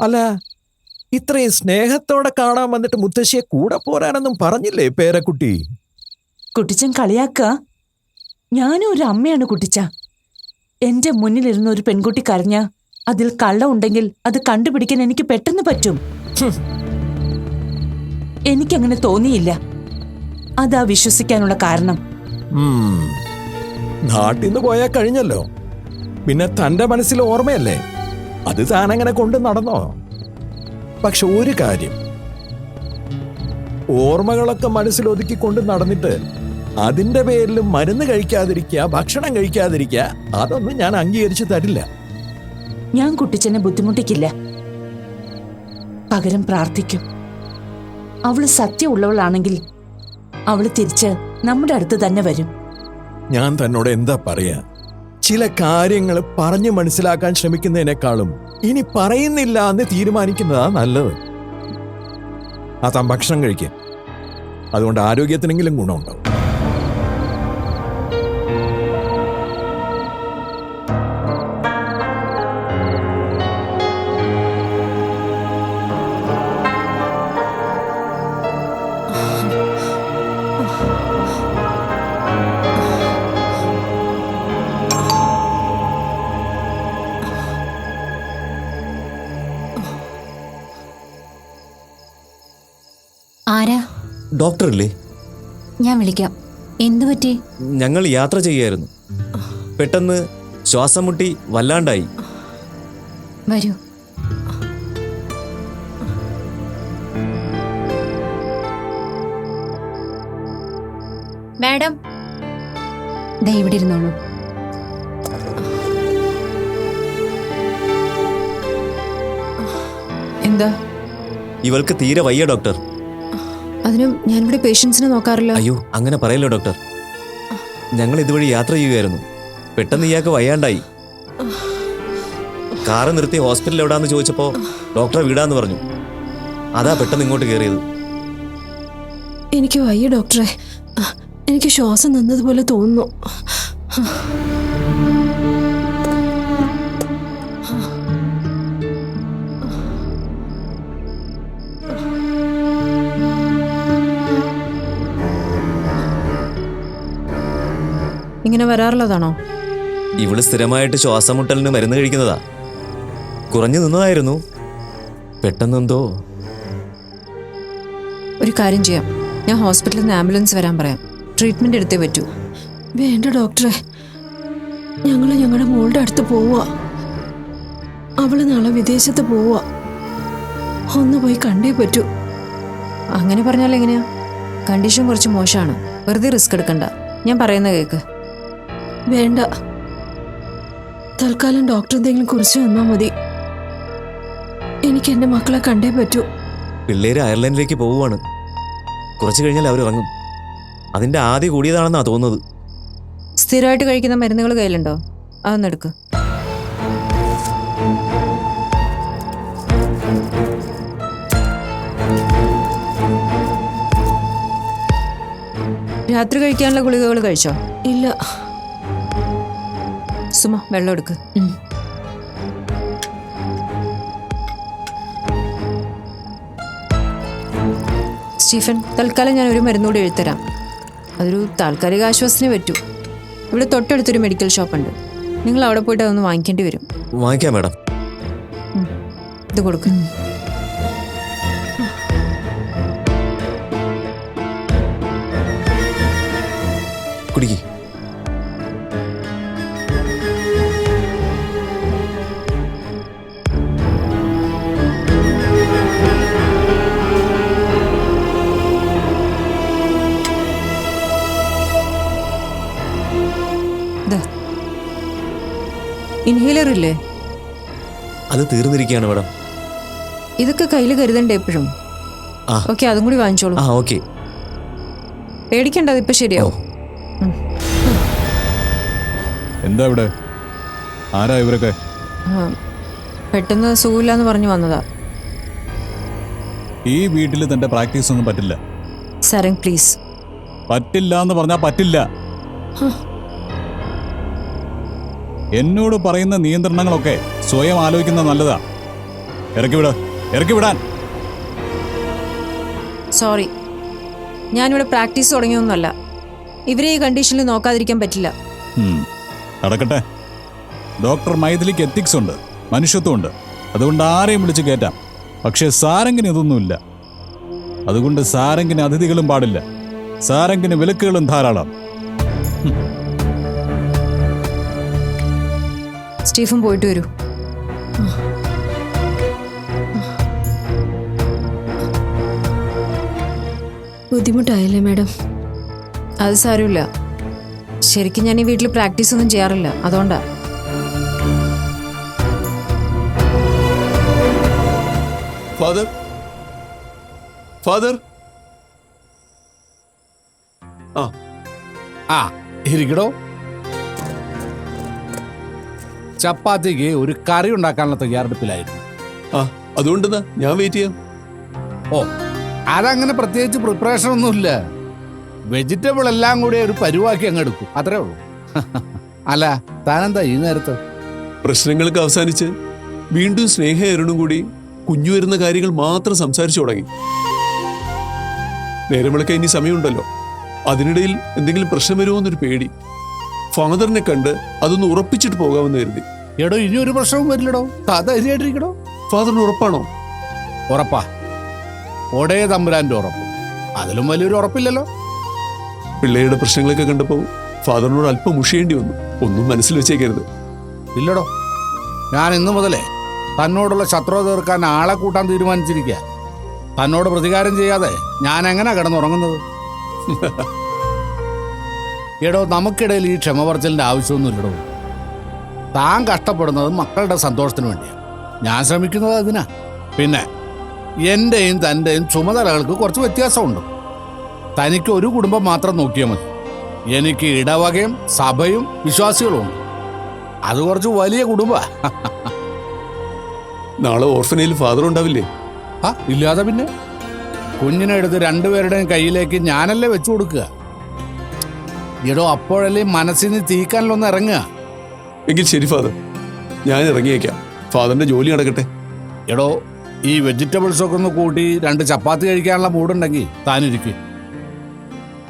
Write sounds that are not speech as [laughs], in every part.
അല്ല ഇത്രയും സ്നേഹത്തോടെ കാണാൻ വന്നിട്ട് മുത്തശ്ശിയെ കൂടെ പോരാനൊന്നും പറഞ്ഞില്ലേ പേരക്കുട്ടി? കുട്ടിച്ചൻ കളിയാക്ക. ഞാനും ഒരു അമ്മയാണ് കുട്ടിച്ച. എന്റെ മുന്നിലിരുന്ന ഒരു പെൺകുട്ടി കരഞ്ഞ അതിൽ കള്ളം ഉണ്ടെങ്കിൽ അത് കണ്ടുപിടിക്കാൻ എനിക്ക് പെട്ടെന്ന് പറ്റും. എനിക്കങ്ങനെ തോന്നിയില്ല. അതാ വിശ്വസിക്കാനുള്ള കാരണം. നാട്ടിൽ നിന്ന് പോയാൽ കഴിഞ്ഞല്ലോ. പിന്നെ തന്റെ മനസ്സിൽ ഓർമ്മയല്ലേ? അത് അങ്ങനെ കൊണ്ട് നടന്നോ? പക്ഷെ ഒരു കാര്യം. ഓർമ്മകളൊക്കെ മനസ്സിലൊതുക്കി കൊണ്ട് നടന്നിട്ട് അതിന്റെ പേരിൽ മരുന്ന് കഴിക്കാതിരിക്കുക ഭക്ഷണം കഴിക്കാതിരിക്കുക അതൊന്നും ഞാൻ അംഗീകരിച്ചു തരില്ല. ഞാൻ കുട്ടിച്ചനെ ബുദ്ധിമുട്ടിക്കില്ല. പകരം പ്രാർത്ഥിക്കും. അവൾ സത്യമുള്ളവളാണെങ്കിൽ അവൾ തിരിച്ച് നമ്മുടെ അടുത്ത് തന്നെ വരും. ഞാൻ തന്നോട് എന്താ പറയാ? ചില കാര്യങ്ങൾ പറഞ്ഞു മനസ്സിലാക്കാൻ ശ്രമിക്കുന്നതിനേക്കാളും ഇനി പറയുന്നില്ല എന്ന് തീരുമാനിക്കുന്നതാ നല്ലത്. ആ ഭക്ഷണം കഴിക്കുക അതുകൊണ്ട് ആരോഗ്യത്തിനെങ്കിലും ഗുണമുണ്ടാവും. ഡോക്ടറല്ലേ? ഞാൻ വിളിക്കാം. എന്തു പറ്റി? ഞങ്ങൾ യാത്ര ചെയ്യായിരുന്നു. പെട്ടെന്ന് ശ്വാസം മുട്ടി വല്ലാണ്ടായി. വരൂ. മാഡം ദേ ഇവിടെ ഇരുന്നോളൂ. എന്താ? ഇവൾക്ക് തീരെ വയ്യ ഡോക്ടർ. അതിനും ഞാനിവിടെ പേഷ്യൻസിനെ നോക്കാറില്ല. അയ്യോ അങ്ങനെ പറയല്ലോ ഡോക്ടർ ഞങ്ങൾ ഇതുവഴി യാത്ര ചെയ്യുകയായിരുന്നു. പെട്ടെന്ന് ഇയാൾക്ക് വയ്യാണ്ടായി. കാറ് നിർത്തി ഹോസ്പിറ്റലിൽ എവിടാന്ന് ചോദിച്ചപ്പോ ഡോക്ടറെ വിടാന്ന് പറഞ്ഞു. അതാ പെട്ടെന്ന് ഇങ്ങോട്ട് കയറിയത് എനിക്ക് വയ്യ ഡോക്ടറെ എനിക്ക് ശ്വാസം നിന്നതുപോലെ തോന്നുന്നു. ഇങ്ങനെ വരാറുള്ളതാണോ? ഇവൾ സ്ഥിരമായിട്ട് ശ്വാസം മുട്ടലിന് മരുന്ന് കഴിക്കുന്നതാ. കുറഞ്ഞു നിന്നതായിരുന്നു. പെട്ടെന്നെന്തോ. ഒരു കാര്യം ചെയ്യാം. ഞാൻ ഹോസ്പിറ്റലിൽ നിന്ന് ആംബുലൻസ് വരാൻ പറയാം. ട്രീറ്റ്മെന്റ് എടുത്തേ പറ്റൂ. വേണ്ട ഡോക്ടറെ. ഞങ്ങൾ ഞങ്ങളുടെ മോളുടെ അടുത്ത് പോവുക അവൾ നാളെ വിദേശത്ത് പോവുക ഒന്ന് പോയി കണ്ടേ പറ്റൂ. അങ്ങനെ പറഞ്ഞാൽ എങ്ങനെയാ? കണ്ടീഷൻ കുറച്ച് മോശമാണ് വെറുതെ റിസ്ക് എടുക്കണ്ട. ഞാൻ പറയുന്ന കേക്ക്. വേണ്ട. തൽക്കാലം ഡോക്ടർ എന്തെങ്കിലും കുറിച്ച് വന്നാൽ മതി. എനിക്ക് എന്റെ മക്കളെ കണ്ടേ പറ്റൂ. പിള്ളേര് അയർലൻഡിലേക്ക് പോവുകയാണ്. കുറച്ച് കഴിഞ്ഞാൽ അവർ ഇറങ്ങും. അതിന്റെ ആദ്യ കൂടിയതാണെന്നാ തോന്നുന്നത്. സ്ഥിരമായിട്ട് കഴിക്കുന്ന മരുന്നുകൾ കയ്യിലുണ്ടോ? അതൊന്ന് എടുക്ക്. രാത്രി കഴിക്കാനുള്ള ഗുളികകൾ കഴിച്ചോ? ഇല്ല. സുമ വെള്ളം എടുക്ക്. സ്റ്റീഫൻ തൽക്കാലം ഞാൻ ഒരു മരുന്നുകൂടി എഴുത്തരാം അതൊരു താൽക്കാലിക ആശ്വാസത്തിന് പറ്റൂ. ഇവിടെ തൊട്ടടുത്തൊരു മെഡിക്കൽ ഷോപ്പുണ്ട്. നിങ്ങൾ അവിടെ പോയിട്ട് അതൊന്ന് വാങ്ങിക്കേണ്ടി വരും. വാങ്ങിക്കാം മാഡം. ഇത് കൊടുക്കും. കുടിക്ക് ഇൻഹേലർ ഇല്ലേ? അത് തീർന്നിരിക്കുകയാണ് മാഡം. ഇതൊക്കെ കയ്യിൽ കരുതണ്ടേ എപ്പോഴും? ആ. ഓക്കെ അതും കൂടി വാങ്ങിച്ചോളൂ. ആ ഓക്കെ. പേടിക്കണ്ട അതിപ്പോ ശരിയാവും. എന്താ ഇവിടെ? ആരാ ഇവരൊക്കെ? പെട്ടെന്ന് പെട്ടെന്ന് സുഖമില്ലാന്ന് പറഞ്ഞു വന്നതാ. ഈ വീട്ടിൽ തന്റെ പ്രാക്ടീസ് ഒന്നും പറ്റില്ല. സരങ് പ്ലീസ്. പറ്റില്ല എന്ന് പറഞ്ഞാ പറ്റില്ല. എന്നോട് പറയുന്ന നിയന്ത്രണങ്ങളൊക്കെ സ്വയം ആലോചിക്കുന്നത് നല്ലതാ. ഇറക്കി വിട ഇറക്കി വിടാൻ. സോറി. ഞാനിവിടെ പ്രാക്ടീസ് തുടങ്ങിയൊന്നുമല്ല. ഇവരെ ഈ കണ്ടീഷനിൽ നോക്കാതിരിക്കാൻ പറ്റില്ല. നടക്കട്ടെ. ഡോക്ടർ മൈഥിലിക്ക് എത്തിക്സ് ഉണ്ട് മനുഷ്യത്വമുണ്ട് അതുകൊണ്ട് ആരെയും വിളിച്ച് കയറ്റാം പക്ഷേ സാരംഗിന് ഇതൊന്നുമില്ല. അതുകൊണ്ട് സാരംഗിന് അതിഥികളും പാടില്ല. സാരംഗിന് വിലക്കുകളും ധാരാളം. സ്റ്റീഫൻ പോയിട്ട് വരൂ. ബുദ്ധിമുട്ടായല്ലേ മാഡം? അത് സാരമില്ല. ശരിക്കും ഞാൻ ഈ വീട്ടിൽ പ്രാക്ടീസ് ഒന്നും ചെയ്യാറില്ല. അതുകൊണ്ടാ. ഫാദർ? ഫാദർ? ആ ആ ഇരിക്കടോ. ചപ്പാത്തിക്ക് ഒരു കറി ഉണ്ടാക്കാനുള്ള തയ്യാറെടുപ്പിലായിരുന്നു. ആ അതുകൊണ്ടെന്നാ? ഞാൻ വെയിറ്റ് ചെയ്യാം. ഓ അതങ്ങനെ പ്രത്യേകിച്ച് പ്രിപ്പറേഷൻ ഒന്നുമില്ല. വെജിറ്റബിൾ എല്ലാം കൂടി ഒരു പരുവാക്കി അങ്ങ് എടുക്കും. അത്രേ ഉള്ളൂ. [laughs] അല്ല താനെന്താ ഈ നേരത്ത്? പ്രശ്നങ്ങൾക്ക് അവസാനിച്ച് വീണ്ടും സ്നേഹയരുണും കൂടി കുഞ്ഞു വരുന്ന കാര്യങ്ങൾ മാത്രം സംസാരിച്ചു തുടങ്ങി. നേരമിളക്ക ഇനി സമയമുണ്ടല്ലോ. അതിനിടയിൽ എന്തെങ്കിലും പ്രശ്നം വരുമോ എന്നൊരു പേടി. ഫാദറിനെ കണ്ട് അതൊന്ന് ഉറപ്പിച്ചിട്ട് പോകാമെന്ന് കരുതി. എടോ ഇനി ഒരു പ്രശ്നവും വരില്ലടോ? ധൈര്യമായിട്ടിരിക്കടോ ഫാദറിന് ഉറപ്പാണോ? ഉറപ്പാ. ഒടേ തമ്പുരാന്റെ ഉറപ്പ്. അതിലും വലിയൊരു ഉറപ്പില്ലല്ലോ. പിള്ളേരുടെ പ്രശ്നങ്ങളൊക്കെ കണ്ടപ്പോൾ ഫാദറിനോട് അല്പം മുഷിയേണ്ടി വന്നു. ഒന്നും മനസ്സിൽ വെച്ചേക്കരുത്. ഇല്ലടോ. ഞാൻ ഇന്നു മുതലേ തന്നോടുള്ള ശത്രുത തീർക്കാൻ ആളെ കൂട്ടാൻ തീരുമാനിച്ചിരിക്കുക തന്നോട് പ്രതികാരം ചെയ്യാതെ ഞാൻ എങ്ങനെ കിടന്നുറങ്ങുന്നത്? [laughs] എടോ നമുക്കിടയിൽ ഈ ക്ഷമ പറച്ചിലിന്റെ ആവശ്യമൊന്നുമില്ലടോ. താൻ കഷ്ടപ്പെടുന്നത് മക്കളുടെ സന്തോഷത്തിന് വേണ്ടിയാണ് ഞാൻ ശ്രമിക്കുന്നത് അതിനാ. പിന്നെ എന്റെയും തന്റെയും ചുമതലകൾക്ക് കുറച്ച് വ്യത്യാസമുണ്ട്. തനിക്ക് ഒരു കുടുംബം മാത്രം നോക്കിയാൽ മതി. എനിക്ക് ഇടവകയും സഭയും വിശ്വാസികളും ഉണ്ട് അത് കുറച്ച് വലിയ കുടുംബ. നാളെ ഓർഫനയിൽ ഫാദർ ഉണ്ടാവില്ലേ? ആ ഇല്ലാതെ പിന്നെ? കുഞ്ഞിനെ എടുത്ത് രണ്ടുപേരുടെയും കയ്യിലേക്ക് ഞാനല്ലേ വെച്ചു കൊടുക്കുക? എടോ അപ്പോഴല്ലേ മനസ്സിൽ നിന്ന് തീക്കാനിലൊന്ന് ഇറങ്ങുക? എങ്കിൽ ശരി ഫാദർ. ഞാൻ ഇറങ്ങിയേക്കാം. ഫാദറിന്റെ ജോലി നടക്കട്ടെ. എടോ ഈ വെജിറ്റബിൾസ് ഒക്കെ ഒന്ന് കൂട്ടി രണ്ട് ചപ്പാത്തി കഴിക്കാനുള്ള മൂടുണ്ടെങ്കിൽ താനിരിക്കും.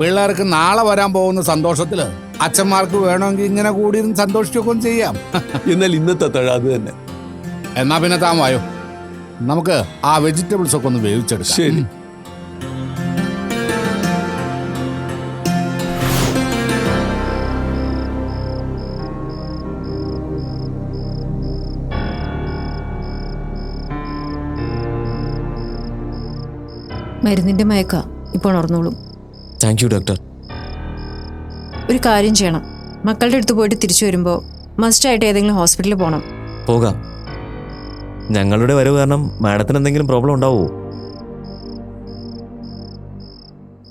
പിള്ളേർക്ക് നാളെ വരാൻ പോകുന്ന സന്തോഷത്തിൽ അച്ഛന്മാർക്ക് വേണമെങ്കിൽ ഇങ്ങനെ സന്തോഷിച്ചൊക്കെ ഒന്ന് ചെയ്യാം. എന്നാൽ ഇന്നത്തെ തഴ അത് തന്നെ. എന്നാ പിന്നെ താൻ വായോ? നമുക്ക് ആ വെജിറ്റബിൾസ് ഒക്കെ ഒന്ന് വേവിച്ചെടുക്കാം. ശരി. മരുന്നിന്റെ മയക്ക ഇപ്പോൾ ഉണർന്നോളും. താങ്ക് യു ഡോക്ടർ ഒരു കാര്യം ചെയ്യണം. മക്കളുടെ അടുത്ത് പോയിട്ട് തിരിച്ചു വരുമ്പോൾ മസ്റ്റായിട്ട് ഏതെങ്കിലും ഹോസ്പിറ്റലിൽ പോകണം പോകാം. ഞങ്ങളുടെ വരവ് കാരണം മാഡത്തിന് എന്തെങ്കിലും പ്രോബ്ലം ഉണ്ടാവുമോ?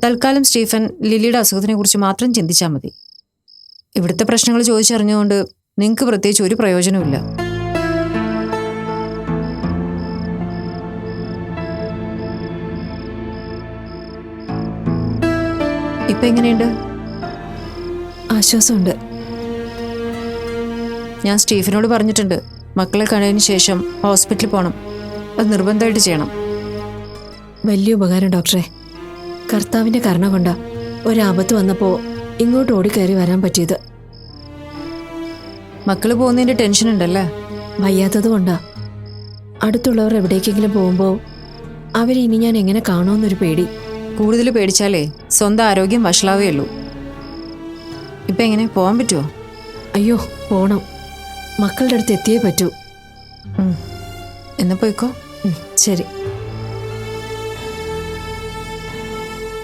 തൽക്കാലം സ്റ്റീഫൻ ലില്ലിയുടെ അസുഖത്തിനെ കുറിച്ച് മാത്രം ചിന്തിച്ചാൽ മതി. ഇവിടുത്തെ പ്രശ്നങ്ങൾ ചോദിച്ചറിഞ്ഞുകൊണ്ട് നിങ്ങൾക്ക് പ്രത്യേകിച്ച് ഒരു പ്രയോജനമില്ല ഇപ്പൊ എങ്ങനെയുണ്ട്? ആശ്വാസമുണ്ട്. ഞാൻ സ്റ്റീഫനോട് പറഞ്ഞിട്ടുണ്ട് മക്കളെ കണ്ടതിന് ശേഷം ഹോസ്പിറ്റലിൽ പോകണം അത് നിർബന്ധമായിട്ട് ചെയ്യണം. വലിയ ഉപകാരം ഡോക്ടറെ. കർത്താവിന്റെ കരുണ കൊണ്ട ഒരാപത്ത് വന്നപ്പോൾ ഇങ്ങോട്ട് ഓടിക്കയറി വരാൻ പറ്റിയത്. മക്കൾ പോകുന്നതിന്റെ ടെൻഷൻ ഉണ്ടല്ലേ? വയ്യാത്തത് കൊണ്ടാ. അടുത്തുള്ളവർ എവിടേക്കെങ്കിലും പോകുമ്പോൾ അവരെ ഇനി ഞാൻ എങ്ങനെ കാണുമെന്നൊരു പേടി. കൂടുതൽ പേടിച്ചാലേ സ്വന്തം ആരോഗ്യം വഷളാവുകയുള്ളൂ ഇപ്പം ഇപ്പൊ എങ്ങനെ? പോകാൻ പറ്റുമോ അയ്യോ പോണം. മക്കളുടെ അടുത്ത് എത്തിയേ പറ്റൂ. എന്നാ പോയിക്കോ. ശരി.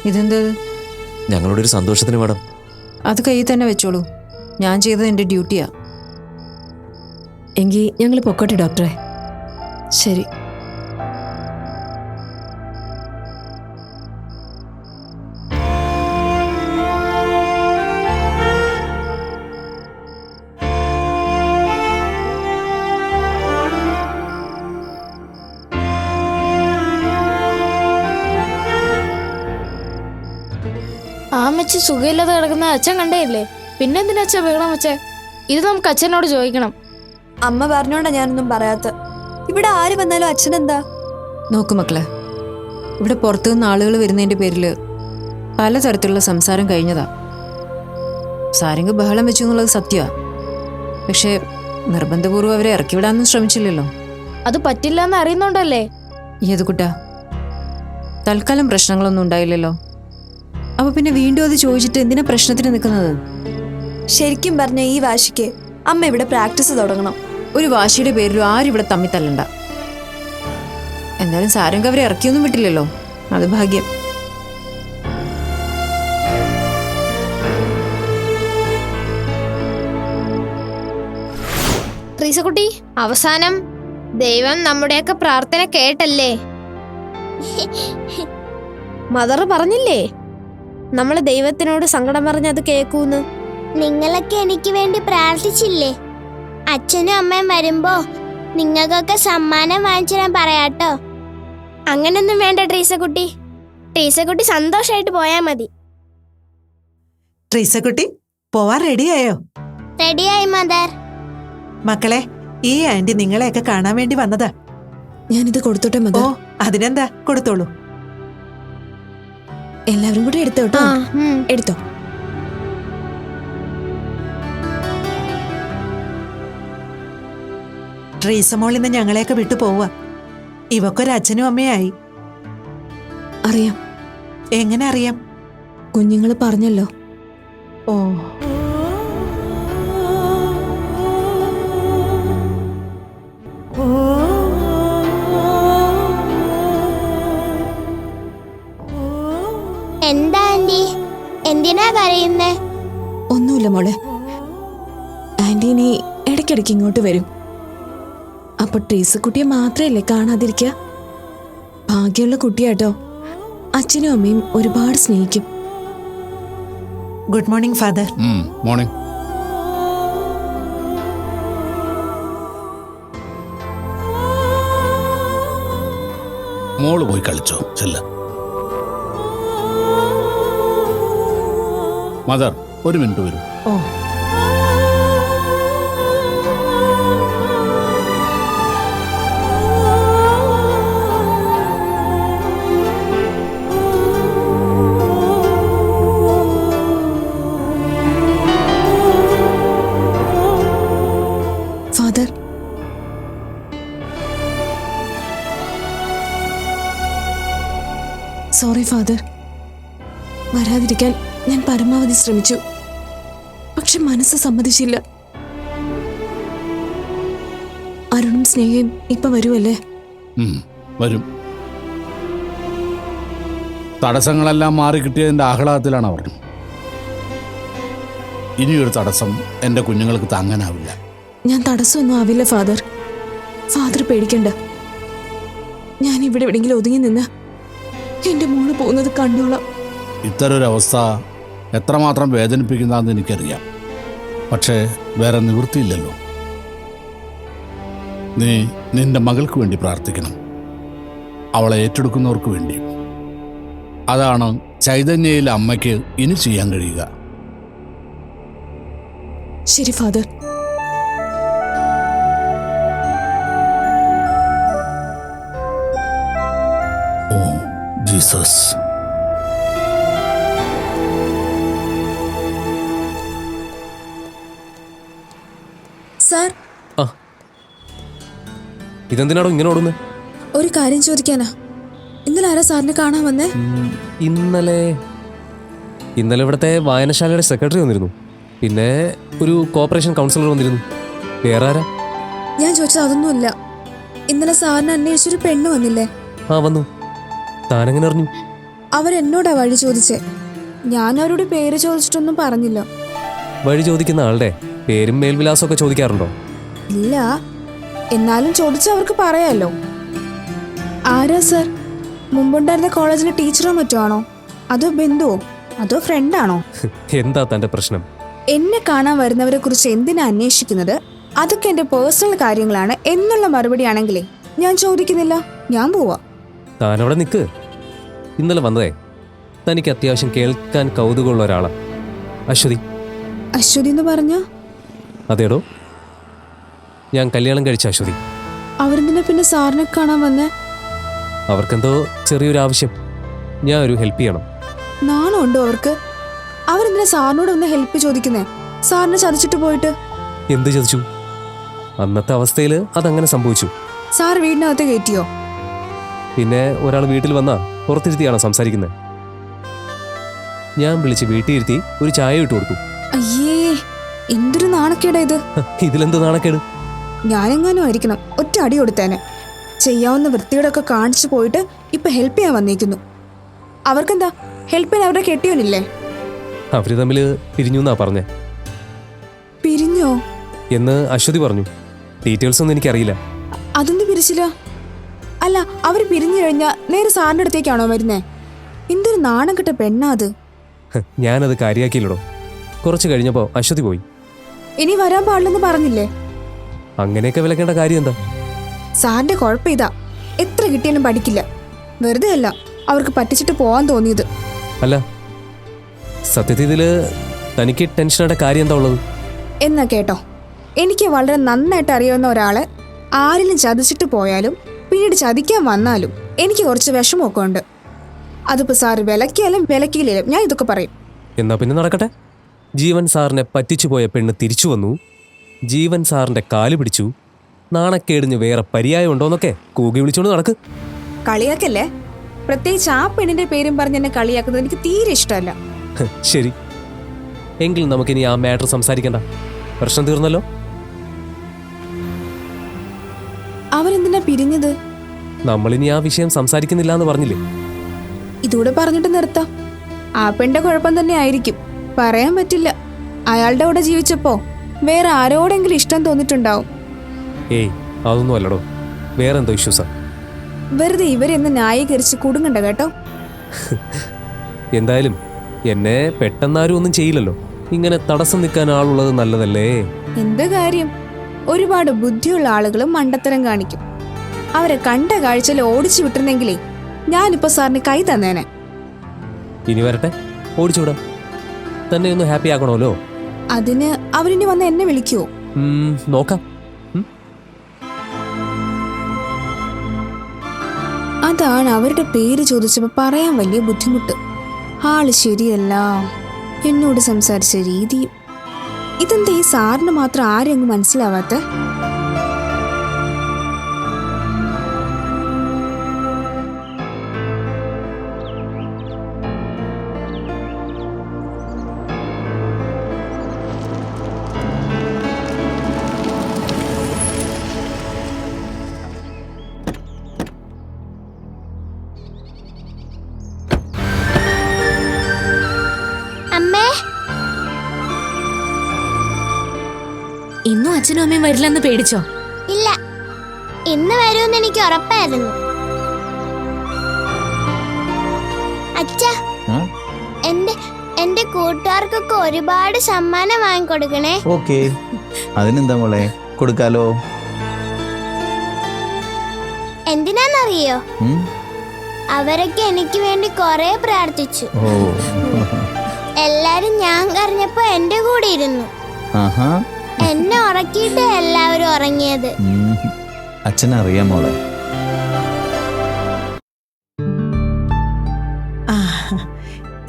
ഇതെന്താ? ഞങ്ങളുടെ ഒരു സന്തോഷത്തിന് മാഡം അത് കയ്യിൽ തന്നെ വെച്ചോളൂ. ഞാൻ ചെയ്തത് എന്റെ ഡ്യൂട്ടിയാ. എങ്കിൽ ഞങ്ങൾ പൊക്കോട്ടെ ഡോക്ടറെ. ശരി. സുഖമില്ലാതെ കിടക്കുന്ന അച്ഛൻ കണ്ടേയില്ലേ? പിന്നെന്തിനാ അച്ഛൻ ബഹളം വെച്ചേ? ഇത് നമുക്ക് അച്ഛനോട് ചോദിക്കണം. അമ്മ പറഞ്ഞോണ്ടാ ഞാനൊന്നും പറയാത്ത. ഇവിടെ ആര് വന്നാലും അച്ഛൻ എന്താ നോക്കു മക്കളെ ഇവിടെ പുറത്തു നിന്ന് ആളുകൾ വരുന്നതിന്റെ പേരിൽ പലതരത്തിലുള്ള സംസാരം കഴിഞ്ഞതാ. സാരംഗ് ബഹളം വെച്ചു എന്നുള്ളത് സത്യ പക്ഷേ നിർബന്ധപൂർവം അവരെ ഇറക്കി വിടാനൊന്നും ശ്രമിച്ചില്ലല്ലോ. അത് പറ്റില്ല എന്ന് അറിയുന്നുണ്ടല്ലേ? ഏത് കുട്ടാ? തൽക്കാലം പ്രശ്നങ്ങളൊന്നും ഉണ്ടായില്ലല്ലോ. അപ്പൊ പിന്നെ വീണ്ടും അത് ചോദിച്ചിട്ട് എന്തിനാ പ്രശ്നത്തിന് നിൽക്കുന്നത്? ശരിക്കും പറഞ്ഞ ഈ വാശിക്ക് അമ്മ ഇവിടെ പ്രാക്ടീസ് തുടങ്ങണം. ഒരു വാശിയുടെ പേരിലും ആരും ഇവിടെ തമ്മി തല്ലണ്ട. എന്നാലും സാരംഗ് അവരെ ഇറക്കിയൊന്നും വിട്ടില്ലല്ലോ. അത് ഭാഗ്യം. ട്രീസക്കുട്ടി അവസാനം. ദൈവം നമ്മുടെയൊക്കെ പ്രാർത്ഥന കേട്ടല്ലേ? [laughs] മദർ പറഞ്ഞില്ലേ? നമ്മൾ ദൈവത്തിനോട് സങ്കടം പറഞ്ഞത് കേൾക്കൂന്ന്? നിങ്ങളൊക്കെ എനിക്ക് വേണ്ടി പ്രാർത്ഥിച്ചില്ലേ? അച്ഛനും അമ്മയും വരുമ്പോ നിങ്ങൾക്കൊക്കെ സമ്മാനം വാങ്ങിച്ചു ഞാൻ പറയാട്ടോ. അങ്ങനൊന്നും വേണ്ട ട്രീസക്കുട്ടി. ട്രീസക്കുട്ടി സന്തോഷായിട്ട് പോയാ മതി. ട്രീസക്കുട്ടി പോവാൻ റെഡിയായോ? റെഡിയായി മദർ. മക്കളെ ഈ ആന്റി നിങ്ങളെയൊക്കെ കാണാൻ വേണ്ടി വന്നതാ. ഞാനിത് കൊടുത്തോട്ടെ ഓ മദർ അതിനെന്താ? കൊടുത്തോളൂ. എല്ലാവരും കൂടി എടുത്തോ കേട്ടോ? എടുത്തോ? ട്രീസമോൾ ഇന്ന് ഞങ്ങളെയൊക്കെ വിട്ടു പോവാ ഇവക്കൊരു അച്ഛനും അമ്മയായി അറിയാം. എങ്ങനെ അറിയാം? കുഞ്ഞുങ്ങൾ പറഞ്ഞല്ലോ. ഓ. എന്തിനാ കരയുന്നേ ഒന്നുമില്ല മോളെ. ആന്റി ഇനി ഇടയ്ക്കിടയ്ക്ക് ഇങ്ങോട്ട് വരും. അപ്പൊ ട്രീസ് കുട്ടിയെ മാത്രമല്ലേ കാണാതിരിക്കുക? ഭാഗ്യമുള്ള കുട്ടിയാട്ടോ. അച്ഛനും അമ്മയും ഒരുപാട് സ്നേഹിക്കും. Good morning father. മോർണിംഗ്. മോൾ പോയി കളിച്ചോ ചെല്ല. മദർ ഒരു മിനിറ്റ് വരും. ഓ. ഫാദർ. Sorry father. വരാതിരിക്കാൻ ഞാൻ പരമാവധി ശ്രമിച്ചു. പക്ഷെ മനസ്സ് സമ്മതിച്ചില്ല. അരുണും സ്നേഹയും ഇപ്പൊ വരുമല്ലേ വരും. തടസ്സങ്ങളെല്ലാം മാറി കിട്ടിയതിന്റെ ആഹ്ലാദത്തിലാണ് അവർ ഇനിയൊരു തടസ്സം എന്റെ കുഞ്ഞുങ്ങൾക്ക് താങ്ങാനാവില്ല. ഞാൻ തടസ്സമൊന്നും ആവില്ല ഫാദർ. ഫാദർ പേടിക്കണ്ട. ഞാൻ ഇവിടെ എവിടെയെങ്കിലും ഒതുങ്ങി നിന്ന് എന്റെ മോൾ പോകുന്നത് കണ്ടോളാം. ഇത്തരൊരു അവസ്ഥ എത്രമാത്രം വേദനിപ്പിക്കുന്നതെന്ന് എനിക്കറിയാം. പക്ഷേ വേറെ നിവൃത്തിയില്ലല്ലോ. നീ നിന്റെ മകൾക്ക് വേണ്ടി പ്രാർത്ഥിക്കണം. അവളെ ഏറ്റെടുക്കുന്നവർക്ക് വേണ്ടി. അതാണ് ചൈതന്യയിലെ അമ്മയ്ക്ക് ഇനി ചെയ്യാൻ കഴിയുക. ശരി ഫാദർ. Oh Jesus. ഇതെന്തിനാണോ ഇങ്ങനെ ഓടുന്നത് ഒരു കാര്യം ചോദിക്കാനാ. ഇന്നലെ ആരാ സാറിനെ കാണാൻ വന്നേ? ഇന്നലെ. ഇന്നലെ ഇവിടുത്തെ വായനശാലയുടെ സെക്രട്ടറി വന്നിരുന്നു. പിന്നെ ഒരു കോപ്പറേഷൻ കൗൺസിലർ വന്നിരുന്നു. വേറെ ആരാ? ഞാൻ ചോദിച്ചത് അതൊന്നുമല്ല. ഇന്നലെ സാറിനെ അന്വേഷിച്ചൊരു പെണ്ണ് വന്നില്ലേ? ആ വന്നു. താനെങ്ങനെ അറിഞ്ഞു? അവരെന്നോടാ വഴി ചോദിച്ചേ? ഞാൻ അവരോട് പേര് ചോദിച്ചിട്ടൊന്നും പറഞ്ഞില്ല. വഴി ചോദിക്കുന്ന ആളുടെ പേരും മേൽവിലാസമൊക്കെ ഒക്കെ ചോദിക്കാറുണ്ടോ? ഇല്ല. എന്നാലും ചോദിച്ച അവർക്ക് പറയാലോ. ആരാ സർ? മുമ്പുണ്ടായിരുന്ന കോളേജിലെ ടീച്ചറോ മറ്റോ ആണോ? അതോ ബന്ധുവോ? അതോ ഫ്രണ്ടാണോ? [laughs] എന്താ തന്റെ പ്രശ്നം? എന്നെ കാണാൻ വരുന്നവരെ കുറിച്ച് എന്തിനാ അന്വേഷിക്കുന്നത്? അതൊക്കെ എന്റെ പേഴ്സണൽ കാര്യങ്ങളാണ് എന്നുള്ള മറുപടി ആണെങ്കിലേ ഞാൻ ചോദിക്കുന്നില്ല. ഞാൻ പോവാ. താനവിടെ നിൽക്ക് ഇന്നലെ വന്നതേ. തനിക്ക് അത്യാവശ്യം കേൾക്കാൻ കൗതുകമുള്ള ഒരാളാ. അശ്വതി. അശ്വതി എന്ന് പറഞ്ഞോ? അതേടോ. ഞാൻ കല്യാണം കഴിച്ച അശ്വതി. അവരെന്തിനാ പിന്നെ സാറിനെ കാണാൻ വന്നേ? അവർക്കെന്തോ ചെറിയൊരു ആവശ്യം. ഞാൻ ഒരു ഹെൽപ്പ് ചെയ്യണം. നാണം ഉണ്ടോ അവർക്ക്? അവരെന്തിനാ സാറിനോട് ഒന്ന് ഹെൽപ്പ് ചോദിക്കുന്നേ? സാറിനെ ചതിച്ചിട്ട് പോയിട്ട്? എന്ത് ചതിച്ചു? അന്നത്തെ അവസ്ഥയിൽ അതങ്ങനെ സംഭവിച്ചു. സാർ വീടിനകത്ത് കയറ്റിയോ? പിന്നെ ഒരാൾ വീട്ടിൽ വന്നാ പുറത്തിരുത്തിയാണോ സംസാരിക്കുന്നത് ഞാൻ വിളിച്ച് വീട്ടിൽ ഇരുത്തി ഒരു ചായ ഇട്ട് കൊടുത്തു. അയ്യേ എന്തൊരു നാണക്കേടാ ഇത്. ഇതിലെന്ത് നാണക്കേട്? ഞാനെങ്ങാനും ആയിരിക്കണം ഒറ്റ അടി കൊടുത്തേനെ. ചെയ്യാവുന്ന വൃത്തിയോടൊക്കെ കാണിച്ചു പോയിട്ട് ഇപ്പൊ ഹെൽപ്പ് ചെയ്യാൻ വന്നിരിക്കുന്നു അവർക്കെന്താ? ഹെൽപ്പ് ചെയ്യാൻ അവരുടെ കെട്ടിയോനില്ലേ? അവർ തമ്മിൽ പിരിഞ്ഞു എന്നാ പറഞ്ഞേ. പിരിഞ്ഞോ? എന്ന് അശ്വതി പറഞ്ഞു. ഡീറ്റെയിൽസ് ഒന്നും എനിക്കറിയില്ല. അതൊന്നും പിരിച്ചില്ല. അല്ല അവർ പിരിഞ്ഞു കഴിഞ്ഞാൽ നേരെ സാറിന്റെ അടുത്തേക്കാണോ വരുന്നേ? എന്തൊരു നാണം കിട്ട പെണ്ണാ അത്. ഞാനത് കാര്യാക്കിയില്ലടോ. കുറച്ച് കഴിഞ്ഞപ്പോൾ അശ്വതി പോയി. ഇനി വരാൻ പാടില്ലെന്ന് പറഞ്ഞില്ലേ? അങ്ങനെയൊക്കെ വിലക്കേണ്ട കാര്യം എന്താ? സാറിന്റെ കുഴപ്പം ഇതാ. എത്ര കിട്ടിയാലും പഠിക്കില്ല. വെറുതെ അല്ല അവർക്ക് പറ്റിച്ചിട്ട് പോവാൻ തോന്നിയത്. അല്ല സത്യത്തിൽ ഇതിൽ തനിക്ക് ടെൻഷനോടെ കാര്യം എന്താ ഉള്ളത്? എന്നാ കേട്ടോ. എനിക്ക് വളരെ നന്നായിട്ട് അറിയാവുന്ന ഒരാളെ ആരിലും ചതിച്ചിട്ട് പോയാലും പിന്നീട് ചതിക്കാൻ വന്നാലും എനിക്ക് കുറച്ച് വിഷമമൊക്കെ ഉണ്ട്. അതിപ്പോ സാർ വിലക്കിയാലും വിലക്കിയില്ലേലും ഞാൻ ഇതൊക്കെ പറയും. എന്നാ പിന്നെ നടക്കട്ടെ. ജീവൻ സാറിനെ പറ്റിച്ചു പോയ പെണ്ണ് തിരിച്ചു വന്നു. ജീവൻ സാറിന്റെ കാൽ പിടിച്ചു. നാണക്കേടിഞ്ഞ് വേറെ പര്യായം ഉണ്ടോന്നൊക്കെ കൂകി വിളിച്ചോണ്ട് നടക്ക്. കളിയാക്കല്ലേ? പ്രത്യേകിച്ച് ആ പെണ്ണിന്റെ പേരും പറഞ്ഞ് എന്നെ കളിയാക്കുന്നത് എനിക്ക് തീരെ ഇഷ്ടമല്ല. ശരി. എങ്കിൽ നമുക്കിനി ആ മാറ്റർ സംസാരിക്കണ്ട. പ്രശ്നം തീർന്നല്ലോ? അവരെന്തിനാ പിരിഞ്ഞത്? നമ്മളിനി ആ വിഷയം സംസാരിക്കുന്നില്ല എന്ന് പറഞ്ഞില്ലേ? ഇതൂടെ പറഞ്ഞിട്ട് നിർത്താം. ആ പെണ്ണിന്റെ കുഴപ്പം തന്നെ ആയിരിക്കും. പറയാൻ പറ്റില്ല. അയാളുടെ കൂടെ ജീവിച്ചപ്പോ വേറെ ആരോടെങ്കിലും ഇഷ്ടം തോന്നിട്ടുണ്ടാവും ഏയ് അതൊന്നും അല്ലടോ. വേറെ എന്തോ ഇഷ്യൂസാ വെറുതെ ഇവരെന്ന് ന്യായീകരിച്ച് കുടുങ്ങണ്ട കേട്ടോ. [laughs] എന്തായാലും എന്നെ പെട്ടെന്നാരും ഒന്നും ചെയ്യില്ലല്ലോ. ഇങ്ങനെ തടസ്സം നിൽക്കാൻ ആളുള്ളത് നല്ലതല്ലേ? എന്ത് കാര്യം? ഒരുപാട് ബുദ്ധിയുള്ള ആളുകളും മണ്ടത്തരം കാണിക്കും. അവരെ കണ്ട കാഴ്ചയിൽ ഓടിച്ചു വിട്ടിരുന്നെങ്കിലേ ഞാനിപ്പോ സാറിന് കൈ തന്നേനെ. ഇനി വരട്ടെ. ഓടിച്ചുവിടാം തന്നെ ഒന്ന് ഹാപ്പി ആക്കണമല്ലോ. അതിന് അവരിനി വന്ന് എന്നെ വിളിക്കുവോ നോക്കാം. അതാണ് അവരുടെ പേര് ചോദിച്ചപ്പോ പറയാൻ വലിയ ബുദ്ധിമുട്ട്. ആൾ ശരിയല്ല. എന്നോട് സംസാരിച്ച രീതിയും ഇതെന്താ ഈ സാറിന് മാത്രം ആരും അങ്ങ് മനസ്സിലാവാത്ത? ഇന്നും അച്ഛനും അമ്മയും വരില്ലെന്ന് പേടിച്ചോ? ഇല്ല. ഇന്ന് വരുമെന്ന് എനിക്ക് ഉറപ്പായിരുന്നു. അച്ഛ എന്റെ എന്റെ കൂട്ടുകാർക്കൊക്കെ ഒരുപാട് സമ്മാനം വാങ്ങിക്കൊടുക്കണേ. ഓക്കെ. അതിനെന്താ മോളെ? കൊടുക്കാലോ? എന്തിനാന്നറിയോ? അവരൊക്കെ എനിക്ക് വേണ്ടി കൊറേ പ്രാർത്ഥിച്ചു. ഓ. എല്ലാരും ഞാൻ കരഞ്ഞപ്പോ എന്റെ കൂടെ ഇരുന്നു. ആഹാ. എന്നെ ഉറക്കിയിട്ട് എല്ലാവരും ഉറങ്ങിയത്. അച്ഛനറിയാമോളെ അച്ഛനറിയാം മോളെ. ആ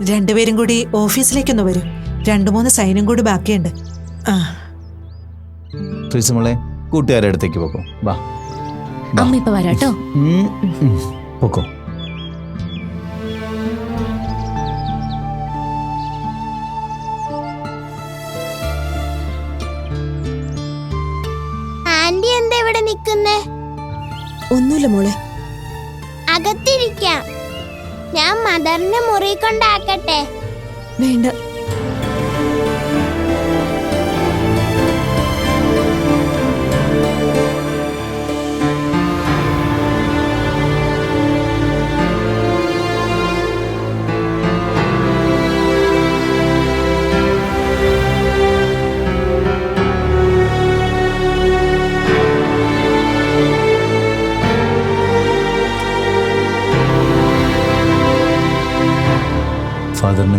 രണ്ടുപേരും കൂടി ഓഫീസിലേക്കൊന്ന് വരും. രണ്ടു മൂന്ന് സൈനും കൂടി ബാക്കിയുണ്ട്. ആ. മോളെ കൂട്ടുകാരുടെ അടുത്തേക്ക് പോക്കോ. വാ. അമ്മ ഇപ്പൊ വരാട്ടോ. പോക്കോ. ഇവിടെ ഒന്നുമില്ല മോളെ. അകത്തിരിക്കാം. ഞാൻ മദറിനെ മുറി കൊണ്ടാക്കട്ടെ. വേണ്ട.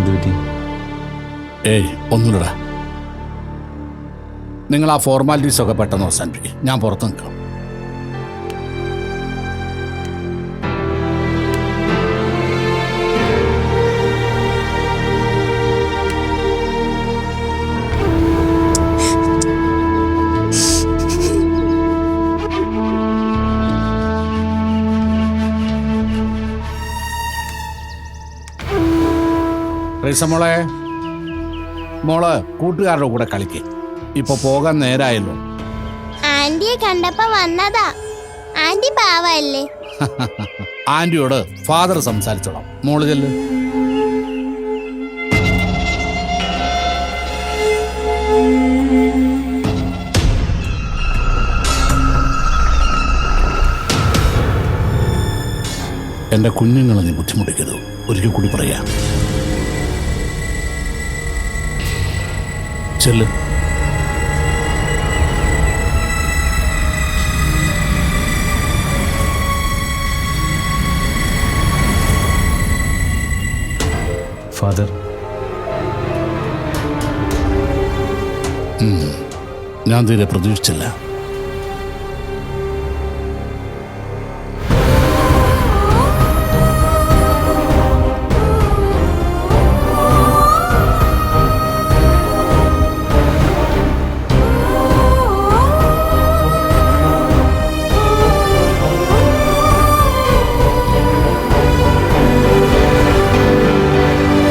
എന്ത് പറ്റി? ഏയ് ഒന്നുമില്ലടാ. നിങ്ങൾ ആ ഫോർമാലിറ്റീസ് ഒക്കെ പെട്ടെന്ന് അവസാനിപ്പിക്കും. ഞാൻ പുറത്തു നിൽക്കാം. മോളെ. മോൾ കൂട്ടുകാരുടെ കൂടെ കളിക്ക്. ഇപ്പൊ പോകാൻ നേരായല്ലോ. ആന്റിയെ കണ്ടപ്പോ വന്നതാ. ആന്റി പാവല്ലേ? [laughs] ആന്റിയോട് ഫാദർ സംസാരിച്ചോളാം. മോൾ ചെല്ലു. എന്റെ കുഞ്ഞുങ്ങളെ നീ ബുദ്ധിമുട്ടിക്കരുത്. ഒരിക്കൽ കൂടി പറയാം. ചെല്ല്. ഫാദർ. ഞാൻ തീരെ പ്രതീക്ഷിച്ചില്ല.